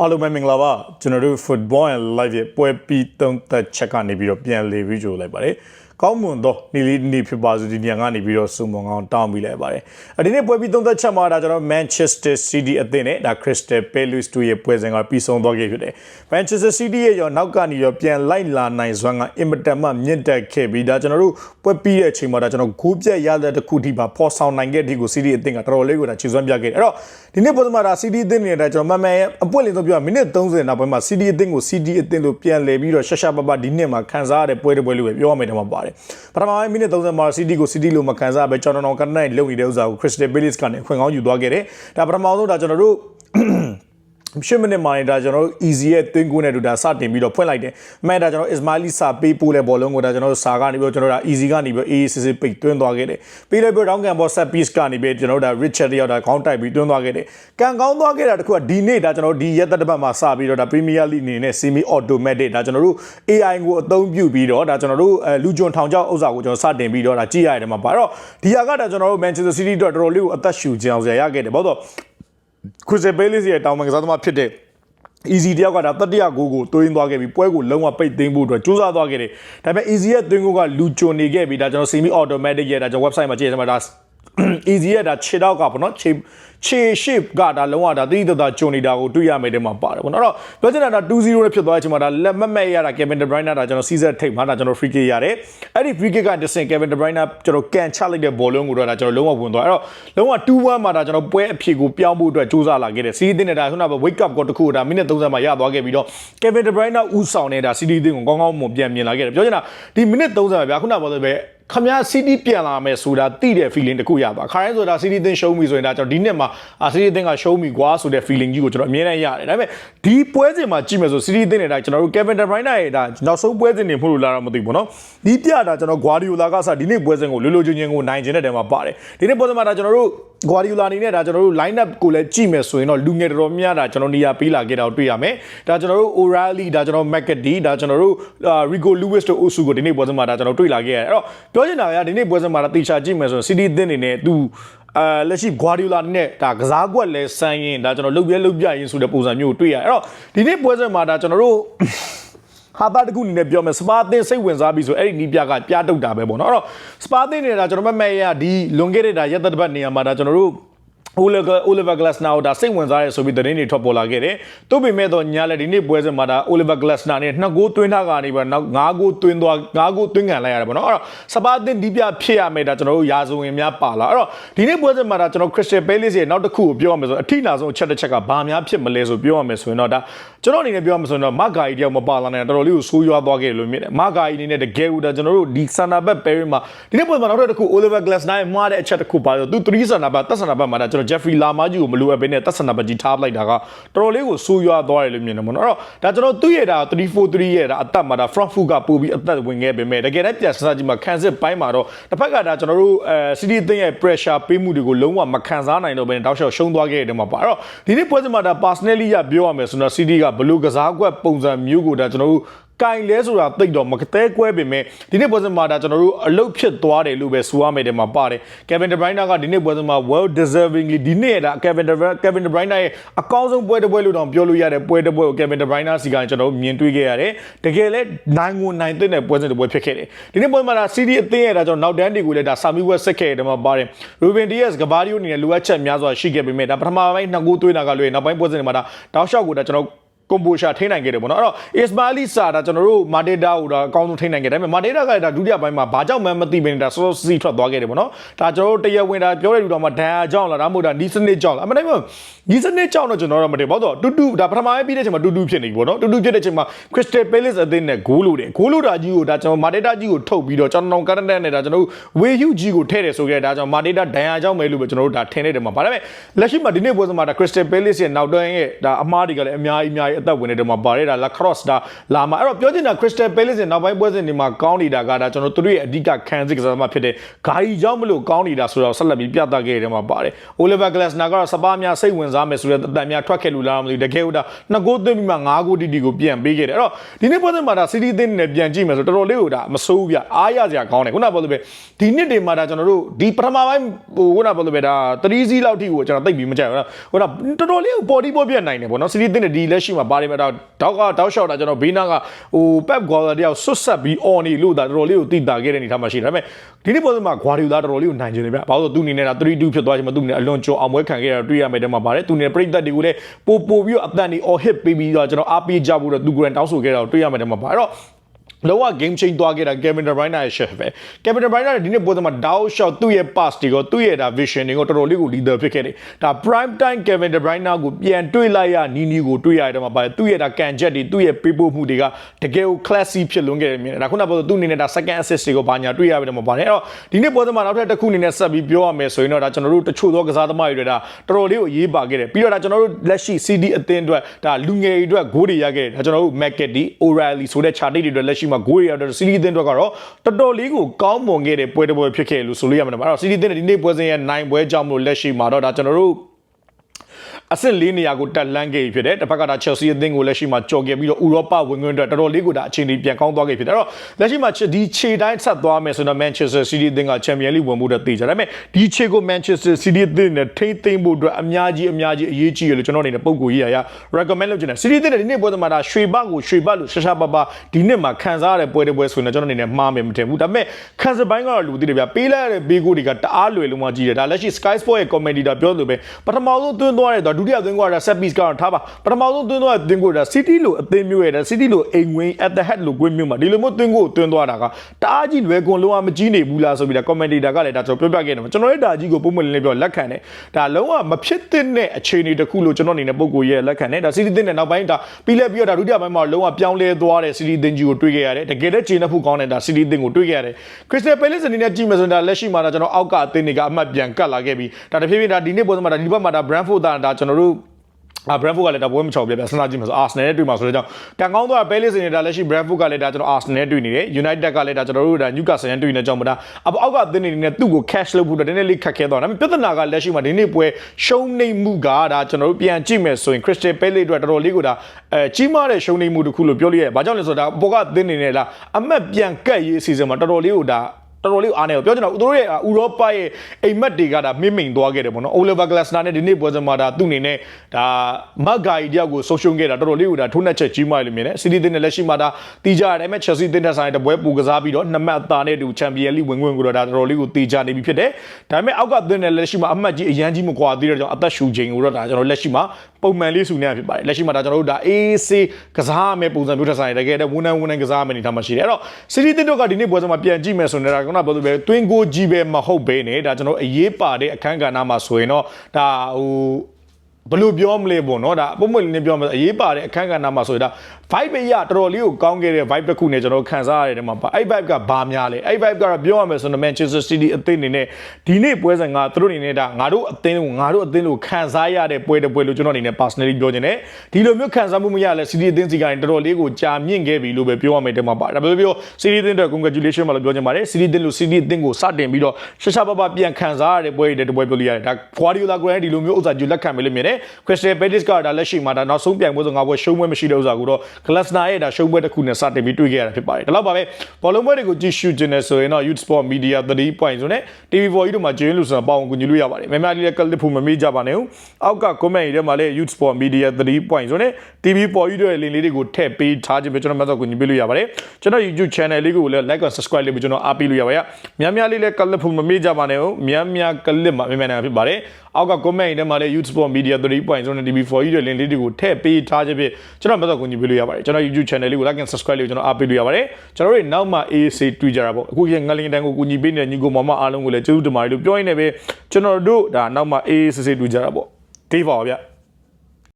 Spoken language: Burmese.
အားလုံးပဲမင်္ဂလာပါကျွန်တော်တို့ Football and Live ရဲ့ပွဲပြီးသုံးသက်ချက်ကနေပြီးတော့ပြန်လေပြီးကြိုလိုက်ပါတယ်ကောင်းမွန်သောနေ့လေးနေ့ဖြစ်ပါစေဒီညကနေပြီးတော့စုံမွန်အောင်တောင်းပြီးလိုက်ပါတယ်ဒီနေ့ပွဲပြီးသုံးသက်ချက်မှာဒါကျွန်တော် Manchester City အသင်းနဲ့ဒါ Crystal Palace တို့ရဲ့ပွဲစဉ်ကပြီးဆုံးသွားခဲ့ဖြစ်တယ် Manchester City ရဲ့ရောနောက်ကနေရောပြန်လိုက်လာနိုင်စွမ်းကအင်မတန်မှမြင့်တက်ခဲ့ပြီးဒါကျွန်တော်တို့ပွဲပြီးတဲ့အချိန်မှာဒါကျွန်တော်ဂိုးပြတ်ရတဲ့တစ်ခုထိပါပေါ်ဆောင်နိုင်ခဲ့တဲ့ဒီကို City အသင်းကတော်တော်လေးကိုဒါခြေစွမ်းပြခဲ့တယ်အဲ့တော့ဒီနေ့ပွဲမှာဒါ City အသင်းနေတာကျွန်တော်မန်မန်ရဲ့အပွင့်လင်းဆုံးပြောမိနစ်30နောက်ပိုင်းမှာ CD အသင်းကို CD အသင်းလို့ပြန်လဲပြီးတော့ရှက်ရှက်ပပဒီနှစ်မှာခံစားရတဲ့ပွဲတစ်ပွဲလို့ပဲပြောရမယ်တော့မှာပါတယ်ပထမပိုင်းမိနစ်30မှာ CD ကို CD လို့မခံစားပဲကျွန်တော်တို့ကနေလုံနေတဲ့ဥစ္စာကို Crystal Palace ကနေခွင့်ကောင်းယူသွားခဲ့တယ်ဒါပထမဆုံးဒါကျွန်တော်တို့ ရှစ်မိနစ်မှာနေတာကျွန်တော်တို့ easy ရဲ့သွင်းကိုနဲ့တူတာစတင်ပြီးတော့ဖွင့်လိုက်တယ်။မဲ့ဒါကျွန်တော် Ismaili စာပေးပို့လဲဘောလုံးကိုဒါကျွန်တော်တို့စာကနေပြီးတော့ကျွန်တော်တို့ easy ကနေပြီးတော့ AACC ပိတ်သွင်းသွားခဲ့တယ်။ပြီးလိုက်ပြီးတော့ down can ball set piece ကနေပြီးကျွန်တော်တို့ဒါ Richard ရောက်တာခေါင်းတိုက်ပြီးသွင်းသွားခဲ့တယ်။ကန်ကောင်းသွားခဲ့တာတခုကဒီနေ့ဒါကျွန်တော်တို့ဒီရက်သက်တစ်ပတ်မှာစပြီးတော့ဒါ Premier League အနေနဲ့ semi automatic ဒါကျွန်တော်တို့ AI ကိုအသုံးပြုပြီးတော့ဒါကျွန်တော်တို့အဲလူဂျွန်ထောင်ချောက်ဥစ္စာကိုကျွန်တော်စတင်ပြီးတော့ဒါကြည့်ရတယ်မှာပါတော့ဒီဟာကဒါကျွန်တော်တို့ Manchester City အတွက်တော်တော်လေးကိုအသက်ရှူကြအောင်ဆရာရခဲ့တယ်ဘာလို့ ခရစ်စတယ်ဘေးလစ်ရဲ့တောင်ပန်ကစားသမားဖြစ်တဲ့ easy တယောက်ကဒါတတိယဂိုးကိုသွင်းသွားခဲ့ပြီးပွဲကိုလုံးဝပိတ်သိမ်းဖို့အတွက်စူးစမ်းသွားခဲ့တယ်ဒါပေမဲ့ easy ရဲ့သွင်းဂိုးကလူကြုံနေခဲ့ပြီးဒါကျွန်တော် semi automatic ရဲ့ဒါကျွန်တော် website မှာကြည့်ရမှာဒါ easy ရဲ့ဒါခြေတော့ကပေါ့နော်ခြေခြေ shape ကဒါလုံးဝဒါတိတိတသားကြုံနေတာကိုတွေ့ရမယ်တဲ့မှာပါတယ်ပေါ့နော်အဲ့တော့ပြောချင်တာဒါ2-0နဲ့ဖြစ်သွားတဲ့အချိန်မှာဒါလက်မက်မဲ့ရတာ Kevin De Bruyne ဒါကျွန်တော် season ထိပ်မှာဒါကျွန်တော် free kick ရတယ်အဲ့ဒီ free kick ကတဆင့် Kevin De Bruyne ကျွန်တော်ကန်ချလိုက်တဲ့ဘောလုံးကိုတော့ဒါကျွန်တော်လုံးဝဝင်သွားအဲ့တော့လုံးဝ2-1မှာဒါကျွန်တော်ပွဲအဖြစ်ကိုပြောင်းဖို့အတွက်စူးစမ်းလာခဲ့တယ်စီးတင်နေတာခုနက wake up ကောတခုဒါမိနစ်30မှာရသွားခဲ့ပြီးတော့ Kevin De Bruyne ဦးဆောင်နေတာ City အသင်းကိုကောင်းကောင်းမွန်ပြန်မြင်လာခဲ့တယ်ပြောချင်တာဒီမိနစ်30မှာဗျာခုနကပြောတဲ့ပဲ ခမရ CD ပြန်လာမယ်ဆိုတာတိတဲ့ feeling တခုရပါခါတိုင်းဆိုတာ CD သင်းရှုံးပြီဆိုရင်ဒါကျွန်တော်ဒီနှစ်မှာ CD သင်းကရှုံးပြီကွာဆိုတဲ့ feeling ကြီးကိုကျွန်တော်အမြဲတမ်းရတယ်ဒါပေမဲ့ဒီပွဲစဉ်မှာကြည့်မယ်ဆို CD သင်းနေတာကျွန်တော်တို့ Kevin De Bruyne ရဲ့ဒါနောက်ဆုံးပွဲစဉ်နေမှုလို့လာတော့မသိဘူးเนาะဒီပြတာကျွန်တော် Guardiola ကစားဒီနေ့ပွဲစဉ်ကိုလွယ်လွယ်ချင်းချင်းကိုနိုင်ကျင်တဲ့တဲမှာပါတယ်ဒီနေ့ပွဲစဉ်မှာဒါကျွန်တော်တို့ Guardiola အနေနဲ့ဒါကျွန်တော်တို့ line up ကိုလည်းကြည့်မယ်ဆိုရင်တော့လူငယ်တော်တော်များတာကျွန်တော်နေရာပေးလာခဲ့တာကိုတွေ့ရမယ်ဒါကျွန်တော်တို့ O'Reilly ဒါကျွန်တော် McAtee ဒါကျွန်တော်တို့ Rico Lewis တို့ Osu ကိုဒီနေ့ပွဲစဉ်မှာဒါကျွန်တော်တွေ့လာခဲ့ရတယ်အဲ့တော့ပြောချင်တာကဒီနေ့ပွဲစဉ်မှာဒါတေချာကြည့်မယ်ဆိုရင် City အသင်းအနေနဲ့သူအဲလက်ရှိ Guardiola နဲ့ဒါကစားကွက်လဲစမ်းရင်ဒါကျွန်တော်လုတ်ပြဲလုတ်ပြရင်ဆိုတဲ့ပုံစံမျိုးကိုတွေ့ရတယ်အဲ့တော့ဒီနေ့ပွဲစဉ်မှာဒါကျွန်တော်တို့ ဟာတာတခုအနေနဲ့ပြောမယ်စပါသင်းစိတ်ဝင်စားပြီဆိုအဲ့ဒီနီးပြကပြတုတ်တာပဲပေါ့နော်အဲ့တော့စပါသင်းနေတာကျွန်တော်မမဲ့ရဒီလွန်ခဲ့တဲ့ဒါရက်သက်တစ်ပတ်နေရာမှာဒါကျွန်တော်တို့ Oliver Oliver Glasner ဒါစိတ်ဝင်စားရဲဆိုပြီးသတင်းတွေထွက်ပေါ်လာခဲ့တယ်။သို့ပေမဲ့တော့ညာလည်းဒီနေ့ပွဲစဉ်မှာဒါ Oliver Glasner နဲ့နှစ်ဂိုးသွင်းထားကနေပြီးနောက်၅ဂိုးသွင်းသွား၅ဂိုးသွင်းခံလိုက်ရတယ်ပေါ့နော်။အဲ့တော့စပါတင်ဒီပြဖြစ်ရမယ်ဒါကျွန်တော်တို့ရာဇဝင်များပါလာ။အဲ့တော့ဒီနေ့ပွဲစဉ်မှာဒါကျွန်တော် Crystal Palace ရဲ့နောက်တစ်ခုကိုပြောရမယ်ဆိုအထိနာဆုံးအချက်တစ်ချက်ကဘာများဖြစ်မလဲဆိုပြောရမယ်ဆိုရင်တော့ဒါ ကျွန်တော်အနေနဲ့ပြောရမယ်ဆိုရင်တော့မဂါကြီးတယောက်မပါလာနိုင်တော်တော်လေးကိုဆိုးရွားသွားခဲ့တယ်လို့မြင်တယ်။မဂါကြီးအနေနဲ့တကယ်ကိုဒါကျွန်တော်တို့ဒီဆန်နာဘက် pairing မှာဒီနေ့ပွဲမှာနောက်တစ်ခု Oliver Glasner ရဲ့မှားတဲ့အချက်တစ်ခုပါဆိုသူ3ဆန်နာဘက်တက်ဆန်နာဘက်မှာဒါကျွန်တော် Jeffrey Lamaji ကိုမလိုအပ်ဘဲနဲ့တက်ဆန်နာဘက်ကြီးထားလိုက်တာကတော်တော်လေးကိုဆိုးရွားသွားတယ်လို့မြင်တယ်ပေါ့နော်အဲ့တော့ဒါကျွန်တော်သူ့ရဲ့ဒါ343ရဲ့ဒါအသက်မှာဒါ front foot ကပို့ပြီးအသက်ဝင်ခဲ့ပေမဲ့တကယ်တမ်းပြန်စစကြီးမှာခံစစ်ပိုင်းမှာတော့တစ်ဖက်ကဒါကျွန်တော်တို့အဲ City အသင်းရဲ့ pressure ပေးမှုတွေကိုလုံးဝမခံစားနိုင်တော့ဘဲတောက်လျှောက်ရှုံးသွားခဲ့တဲ့မှာပါအဲ့တော့ဒီနေ့ပွဲစဉ်မှာဒါ personally ရပြောရမယ်ဆိုတော့ City ကဘလို့ကစားကွက်ပုံစံမျိုးကိုဒါကျွန်တော်တို့ကင်လဲဆိုတာတိတ်တော့မကတဲကွဲပေမဲ့ဒီနေ့ပွဲစဉ်မှာဒါကျွန်တော်တို့အလုတ်ဖြစ်သွားတယ်လို့ပဲဆိုရမယ်တဲ့မှာပါတယ် Kevin De Bruyne ကဒီနေ့ပွဲစဉ်မှာ well deservingly ဒီနေ့ဒါ Kevin De Bruyne Kevin De Bruyne ရဲ့အကောင်းဆုံးပွဲတစ်ပွဲလို့တောင်ပြောလို့ရတဲ့ပွဲတစ်ပွဲကို Kevin De Bruyne စီကကျွန်တော်တို့မြင်တွေ့ခဲ့ရတယ်တကယ်လဲနိုင်ကိုနိုင်တဲ့ပွဲစဉ်တစ်ပွဲဖြစ်ခဲ့တယ်ဒီနေ့ပွဲမှာဒါ CD အသင်းရဲ့ဒါကျွန်တော်နောက်တန်းတွေကိုလည်းဒါစာမီဝက်ဆက်ခဲ့တယ်မှာပါတယ် Ruben Dias ကဘာဒီယိုအနေနဲ့လိုအပ်ချက်များစွာရှိခဲ့ပေမဲ့ဒါပထမပိုင်းနှစ်ဂိုးသွင်းတာကလွယ်နောက်ပိုင်းပွဲစဉ်တွေမှာဒါတောက်လျှောက်ကိုဒါကျွန်တော် ကွန်ဘိုရှာထိနိုင်ခဲ့တယ်ပေါ့နော်အဲ့တော့ Ismaili Sa ဒါကျွန်တော်တို့မာတေတာကိုဒါအကောင်းဆုံးထိနိုင်ခဲ့တယ်ဒါပေမဲ့မာတေတာကဒါဒုတိယပိုင်းမှာဘာကြောင့်မှမသိဘဲနဲ့ဒါစောစောစီးထွက်သွားခဲ့တယ်ပေါ့နော်ဒါကျွန်တော်တို့တရားဝင်ဒါပြောတဲ့လူတော်မှာဒန်ယာကြောင့်လားဒါမှမဟုတ်ဒါနီးစနစ်ကြောင့်လားအမှန်တကယ်နီးစနစ်ကြောင့်တော့ကျွန်တော်တို့မတည်ဘောတော့တူတူဒါပထမပိုင်းပြီးတဲ့အချိန်မှာတူတူဖြစ်နေပြီပေါ့နော်တူတူဖြစ်တဲ့အချိန်မှာ Crystal Palace အသင်းနဲ့ဂိုးလို့တယ်ဂိုးလို့တာကြီးကိုဒါကျွန်တော်မာတေတာကြီးကိုထုတ်ပြီးတော့ကျွန်တော်ကာရန်တန်နဲ့ဒါကျွန်တော်တို့ဝေယူကြီးကိုထည့်တယ်ဆိုခဲ့ဒါကြောင့်မာတေတာဒန်ယာကြောင့်ပဲလို့ပဲကျွန်တော်တို့ဒါထင်နေတယ်မှာဒါပေမဲ့လက်ရှိမှာဒီနေ့ပွဲစဉ်မှာဒါ Crystal Palace ရဲ့နောက်တန်းရဲ့ဒါအမားတွေကလည်းအများကြီးအများကြီးကြီးအသက်ဝင်နေတဲ့မှာပါတယ်ဒါ La Cross ဒါလာမှာအဲ့တော့ပြောချင်တာ Crystal Palace ရဲ့နောက်ပိုင်းပွဲစဉ်တွေမှာကောင်းနေတာကဒါကျွန်တော်တို့ရဲ့အဓိကခံစစ်ကစားသမားဖြစ်တဲ့ဂါကြီးကြောင့်မလို့ကောင်းနေတာဆိုတော့ဆက်လက်ပြီးပြသခဲ့တဲ့မှာပါတယ် Oliver Glasner ကတော့စပါးများစိတ်ဝင်စားမယ်ဆိုတဲ့အတန်များထွက်ခဲ့လို့လားမသိဘူးတကယ်ဟုတ်တာနှစ်ဂိုးသွင်းပြီးမှ၅ဂိုးတီတီကိုပြန်ပေးခဲ့တယ်အဲ့တော့ဒီနေ့ပွဲစဉ်မှာဒါ City အသင်းနဲ့ပြန်ကြည့်မယ်ဆိုတော်တော်လေးကိုဒါမဆိုးဘူးဗျအားရစရာကောင်းတယ်ခုနကပြောလို့ပဲဒီနှစ်တွေမှာဒါကျွန်တော်တို့ဒီပထမပိုင်းဟိုခုနကပြောလို့ပဲဒါ3စီးလောက်ထိကိုကျွန်တော်သိပ်ပြီးမကြိုက်ဘူးနော်ဟိုတော့တော်တော်လေးကိုပေါ်တီပေါ်ပြတ်နိုင်တယ်ပေါ့နော် City အသင်းနဲ့ဒီလက်ရှိမှာပါတယ်မဲ့တော့တောက်ကတောက်လျှောက်တာကျွန်တော်ဘေးနားကဟို Pep Guardiola တယောက်ဆွတ်ဆက်ပြီး on နေလို့ဒါတော်တော်လေးကိုတိတာခဲ့တဲ့အနေထားမှာရှိတယ်ဒါပေမဲ့ဒီနေ့ပွဲစဉ်မှာ Guardiola တော်တော်လေးကိုနိုင်ကျင်တယ်ဗျဘာလို့လဲသူ့အနေနဲ့ဒါ3-2ဖြစ်သွားချင်မှသူ့အနေနဲ့အလွန်ကျော်အောင်ပွဲခံခဲ့ရတာတွေ့ရမယ်တဲ့မှာပါတယ်သူအနေနဲ့ပြိသက်တွေကိုလည်းပို့ပို့ပြီးတော့အတန်တွေ or hit ပေးပြီးတော့ကျွန်တော်အားပေးကြဖို့တော့သူကိုယ်တိုင်တောင်းဆိုခဲ့တာကိုတွေ့ရမယ်တဲ့မှာပါအဲ့တော့ လောက game change သွားခဲ့တာ Kevin De Bruyne ရဲ့ chef ပဲ Kevin De Bruyne ကဒီနေ့ပွဲစဉ်မှာ down shot သူ့ရဲ့ pass တွေကိုသူ့ရဲ့ဒါ vision တွေကိုတော်တော်လေးကို leader ဖြစ်ခဲ့တယ်ဒါ prime time Kevin De Bruyne ကိုပြန်တွေ့လိုက်ရနီးနီးကိုတွေ့ရတဲ့မှာပါတယ်သူ့ရဲ့ဒါကန်ချက်တွေသူ့ရဲ့ပေးပို့မှုတွေကတကယ်ကို classy ဖြစ်လွန်းခဲ့တယ်မြင်တယ်ဒါခုနကပြောသူ့အနေနဲ့ဒါ second assist တွေကိုဘာညာတွေ့ရပြီတဲ့မှာပါတယ်အဲ့တော့ဒီနေ့ပွဲစဉ်မှာနောက်ထပ်တစ်ခုအနေနဲ့ဆက်ပြီးပြောရမယ်ဆိုရင်တော့ဒါကျွန်တော်တို့တချို့သောကစားသမားတွေဒါတော်တော်လေးကိုရေးပါခဲ့တယ်ပြီးတော့ဒါကျွန်တော်တို့လက်ရှိ CD အသင်းအတွက်ဒါလူငယ်တွေအတွက်ဂိုးတွေရခဲ့တယ်ဒါကျွန်တော်တို့ McKetty O'Reilly ဆိုတဲ့ chart တွေအတွက်လက်ရှိမှာဂိုးတွေရတဲ့ CD အသင်းအတွက်ကတော့တော်တော်လေးကိုကောင်းမွန်ခဲ့တဲ့ပွဲတစ်ပွဲဖြစ်ခဲ့လို့ဆိုလို့ရမှာပါအဲ့တော့ CD အသင်းရဲ့ဒီနေ့ပွဲစဉ်ရဲ့နိုင်ပွဲကြောင့်မလို့လက်ရှိမှာတော့ဒါကျွန်တော်တို့ အဆင့်၄နေရာကိုတက်လန်းခဲ့ပြီဖြစ်တယ်တစ်ဖက်ကဒါ Chelsea အသင်းကိုလက်ရှိမှာကြော်ခဲ့ပြီးတော့ဥရောပဝင်ခွင့်အတွက်တော်တော်လေးကိုဒါအခြေအနေပြန်ကောင်းသွားခဲ့ဖြစ်တယ်အဲ့တော့လက်ရှိမှာဒီခြေတိုင်းဆက်သွားမယ်ဆိုတော့ Manchester City အသင်းက Champions League ဝင်ဖို့အတွက်တည်ကြတယ်ဒါပေမဲ့ဒီခြေကို Manchester City အသင်းနဲ့ထိမ့်သိမ့်ဖို့အတွက်အများကြီးအများကြီးအရေးကြီးရလို့ကျွန်တော်အနေနဲ့ပုံကိုရေးရရ recommend လုပ်ချင်တယ် City အသင်းနဲ့ဒီနေ့ပွဲသမားဒါရွှေဘကိုရွှေဘလို့ရှာရှာပါပါဒီနေ့မှာခံစားရတဲ့ပွဲတွေပွဲဆိုရင်ကျွန်တော်အနေနဲ့မှားမယ်မထင်ဘူးဒါပေမဲ့ခံစပိုင်းကတော့လူသိတယ်ဗျပေးလိုက်ရတဲ့ဘေးကိုတွေကတအားလွယ်လုံးမှကြီးတယ်ဒါလက်ရှိ Sky Sport ရဲ့ commentator ပြောလို့ပဲပထမဆုံးသွင်းသွားတဲ့ဒုတိယသွင်းသွားတဲ့ set piece ကတော့ထားပါပထမဆုံးသွင်းသွားတဲ့သွင်းကိုဒါ City လို့အသင်းမျိုးရဲ့ဒါ City လို့အိမ်ဝင်း at the head လို့ကွင်းမျိုးမှာဒီလိုမျိုးသွင်းကိုသွင်းသွားတာကတအားကြီးလွယ်ကွန်လုံးဝမကြီးနေဘူးလားဆိုပြီးဒါ commentator ကလည်းဒါကျွန်တော်ပြောပြခဲ့တယ်ကျွန်တော်ရဲ့ဒါကြီးကိုပုံမှန်လေးပြောလက်ခံတယ်ဒါလုံးဝမဖြစ်တဲ့အခြေအနေတစ်ခုလို့ကျွန်တော်အနေနဲ့ပုံကိုရဲ့လက်ခံတယ်ဒါ City တင်းတဲ့နောက်ပိုင်းဒါပြီးလဲပြီးတော့ဒါဒုတိယပိုင်းမှာလုံးဝပြောင်းလဲသွားတဲ့ City တင်းကြီးကိုတွေ့ခဲ့ရတယ်တကယ်လည်းခြေနှက်ဖို့ကောင်းတဲ့ဒါ City တင်းကိုတွေ့ခဲ့ရတယ် Crystal Palace အနေနဲ့ကြည့်မယ်ဆိုရင်ဒါလက်ရှိမှာဒါကျွန်တော်အောက်ကအသင်းတွေကအမှတ်ပြန်ကတ်လာခဲ့ပြီးဒါတဖြည်းဖြည်းဒါဒီနေ့ပုံစံမှာဒါဒီဘက်မှာဒါ Brentford ဒါဒါကျွန်တော်တို့အာ Brentford ကလည်းဒါပွဲမချော်ပြပြစဉ်းစားကြည့်မှာဆို Arsenal နဲ့တွေ့မှာဆိုတော့ကြောင့်ကံကောင်းတော့ Palace နေတာလက်ရှိ Brentford ကလည်းဒါကျွန်တော် Arsenal နဲ့တွေ့နေတယ် United ကလည်းဒါကျွန်တော်တို့ဒါ Newcastle နဲ့တွေ့နေကြောင့်မဒါအောက်ကသင်းနေနေသူ့ကို cash လုပ်ဖို့တော့နည်းနည်းလေးခက်ခဲသွားတယ်ဒါပေမဲ့ပြဿနာကလက်ရှိမှာဒီနေ့ပွဲရှုံးနေမှုကဒါကျွန်တော်တို့ပြန်ကြည့်မယ်ဆိုရင် Crystal Palace အတွက်တော်တော်လေးကိုဒါအဲကြီးမားတဲ့ရှုံးနေမှုတစ်ခုလို့ပြောလို့ရတယ်။ဘာကြောင့်လဲဆိုတော့ဒါပေါ်ကသင်းနေနေလားအမတ်ပြန်ကတ်ရေးအစီအစဉ်မှာတော်တော်လေးကိုဒါ တော်တော်လေးအားနေပြောချင်တာသူတို့ရဲ့ဥရောပရဲ့အိမ်မက်တွေကဒါမိမ့်မိန်သွားခဲ့တယ်ပေါ့နော်။ Oliver Glasner နဲ့ဒီနေ့ပွဲစဉ်မှာဒါသူ့အနေနဲ့ဒါမတ်ဂါကြီးတယောက်ကိုဆုံးရှုံးခဲ့တာတော်တော်လေးကိုဒါထိုးနှက်ချက်ကြီးမားလို့မြင်တယ်။ City တင်းနဲ့လက်ရှိမှာဒါတီးကြရတယ်မဲ့ Chelsea တင်းတဲ့ဆိုင်တပွဲပူကစားပြီးတော့နှစ်မှတ်အသာနဲ့တူ Champions League ဝင်ခွင့်ကိုတော့ဒါတော်တော်လေးကိုတီးကြနေပြီဖြစ်တယ်။ဒါပေမဲ့အောက်ကတင်းနဲ့လက်ရှိမှာအမှတ်ကြီးအရန်ကြီးမကွာသေးတဲ့ကြောင့်အသက်ရှူချိန်ကိုတော့ဒါကျွန်တော်လက်ရှိမှာ ပုံမှန်လေးစုနေရဖြစ်ပါတယ်။လက်ရှိမှာဒါကျွန်တော်တို့ဒါ AC ကစားရမယ့်ပုံစံမျိုးထက်ဆိုင်တကယ်တော့ဝန်ထမ်းဝန်ထမ်းကစားရမယ့်အနေထားမှာရှိတယ်။အဲ့တော့ City တင်းတို့ကဒီနေ့ပွဲစဉ်မှာပြန်ကြည့်မယ်ဆိုရင်ဒါကကတော့ပြောလို့ပဲ twin ကိုကြီးပဲမဟုတ်ဘဲနဲ့ဒါကျွန်တော်အရေးပါတဲ့အခန်းကဏ္ဍမှာဆိုရင်တော့ဒါဟို ဘယ်လိုပြောမလဲပေါ့နော်ဒါပုံမှန်လေးနဲ့ပြောမယ်အရေးပါတဲ့အခန်းကဏ္ဍမှာဆိုရင်ဒါ vibe ရတော်တော်လေးကိုကောင်းခဲ့တဲ့ vibe တစ်ခုနဲ့ကျွန်တော်ခံစားရတဲ့တဲ့မှာအဲ့ vibe ကဘာများလဲအဲ့ vibe ကတော့ပြောရမယ်ဆိုတော့ Manchester City အသင်းအနေနဲ့ဒီနေ့ပွဲစဉ်ကသူတို့အနေနဲ့ဒါငါတို့အသင်းကိုငါတို့အသင်းကိုခံစားရတဲ့ပွဲတစ်ပွဲလို့ကျွန်တော်အနေနဲ့ personally ပြောချင်တယ်ဒီလိုမျိုးခံစားမှုမရလဲ City အသင်းစီကနေတော်တော်လေးကိုကြာမြင့်ခဲ့ပြီလို့ပဲပြောရမယ်တဲ့မှာပါဒါပေမဲ့ပြော City အသင်းအတွက် congratulation ပါလို့ပြောချင်ပါတယ် City အသင်းလို့ City အသင်းကိုစတင်ပြီးတော့ရှရှာပပပြန်ခံစားရတဲ့ပွဲတွေတပွဲပြောလို့ရတယ်ဒါ Guardiola ကိုလည်းဒီလိုမျိုးဥစ္စာယူလက်ခံမယ်လို့မြင်တယ် Crystal Palace ကဒါလက်ရှိမှာဒါနောက်ဆုံးပြိုင်ပွဲဆိုငါပွဲရှုံးပွဲမရှိတဲ့ဥစ္စာကိုတော့ Glasner ရဲ့ဒါရှုံးပွဲတစ်ခုနဲ့စတင်ပြီးတွေ့ခဲ့ရတာဖြစ်ပါတယ်ဒါတော့ပါပဲဘောလုံးပွဲတွေကိုကြည့်ရှုခြင်းနဲ့ဆိုရင်တော့ Youth Sport Media 3 point ဆိုနဲ့ TV4 ကြီးတို့မှာဂျင်းလူဆိုတော့ပေါအောင်ကူညီလို့ရပါတယ်မြန်မာလေးလည်းကလစ်ဖို့မမေ့ကြပါနဲ့ဦးအောက်က comment တွေထဲမှာလည်း Youth Sport Media 3 point ဆိုနဲ့ TV4 ကြီးတို့ရဲ့ link လေးတွေကိုထည့်ပေးထားခြင်းပဲကျွန်တော်မှတ်တော့ကူညီပေးလို့ရပါတယ်ကျွန်တော် YouTube channel လေးကိုလည်း like နဲ့ subscribe လေးပြီးကျွန်တော်အားပေးလို့ရပါရများများလေးလည်းကလစ်ဖို့မမေ့ကြပါနဲ့ဦးများများကလစ်မှာမြန်မြန်နိုင်ဖြစ်ပါတယ် အောက်က comment တွေထဲမှာလည်း Youth Sport Media 3 point ဆိုနဲ့ TV4 ကြီးတို့ link လေးတွေကိုထည့်ပေးထားခြင်းဖြင့်ကျွန်တော်မှတ်တော့ကူညီပေးလို့ရပါတယ်ကျွန်တော် YouTube channel လေးကို like and subscribe လေးကိုကျွန်တော်အားပေးလို့ရပါတယ်ကျွန်တော်တို့နောက်မှ AC တွေ့ကြတာပေါ့အခုရငလင်တန်းကိုကူညီပေးနေတဲ့ညီကိုမောင်မအားလုံးကိုလည်းကျေးဇူးတင်ပါတယ်လို့ပြောရင်းနဲ့ပဲကျွန်တော်တို့ဒါနောက်မှ AC တွေ့ကြတာပေါ့ဒေးပါဗျ